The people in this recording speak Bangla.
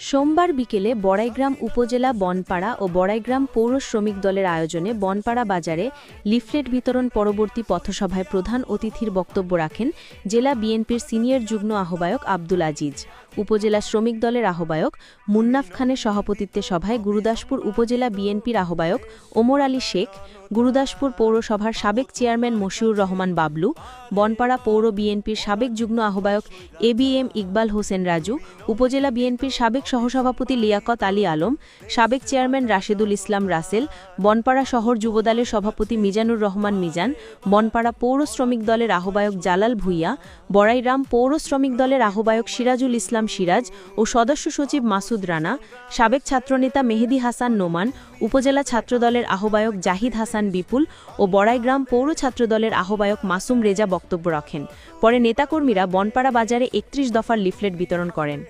সোমবার বিকেলে বড়াইগ্রাম উপজেলা বনপাড়া ও বড়াইগ্রাম পৌর শ্রমিক দলের আয়োজনে বনপাড়া বাজারে লিফলেট বিতরণ পরবর্তী পথসভায় প্রধান অতিথির বক্তব্য রাখেন জেলা বিএনপির সিনিয়র যুগ্ম আহ্বায়ক আব্দুল আজিজ। উপজেলা শ্রমিক দলের আহ্বায়ক, মুন্নাফ খানের সভাপতিত্বে সভায় গুরুদাসপুর উপজেলা বিএনপির আহ্বায়ক ওমর আলী শেখ, গুরুদাসপুর পৌরসভার সাবেক চেয়ারম্যান মশিউর রহমান বাবলু, বনপাড়া পৌর বিএনপির সাবেক যুগ্ম আহ্বায়ক A B M Iqbal Hossain Raju, উপজেলা বিএনপির সাবেক সহসভাপতি লিয়াকত আলী আলম, সাবেক চেয়ারম্যান রাশেদুল ইসলাম রাসেল, বনপাড়া শহর যুবদলের সভাপতি মিজানুর রহমান মিজান, বনপাড়া পৌর শ্রমিক দলের আহ্বায়ক জালাল ভুইয়া বড়াইরাম পৌর শ্রমিক দলের আহ্বায়ক সিরাজুল ইসলাম সিরাজ ও সদস্য সচিব মাসুদ রানা, সাবেক ছাত্রনেতা মেহেদি হাসান নোমান, উপজেলা ছাত্রদলের আহ্বায়ক জাহিদ হাসান বিপুল ও বড়াইগ্রাম পৌর ছাত্রদলের আহ্বায়ক মাসুম রেজা বক্তব্য রাখেন। পরে নেতাকর্মীরা বনপাড়া বাজারে একত্রিশ দফার লিফলেট বিতরণ করেন।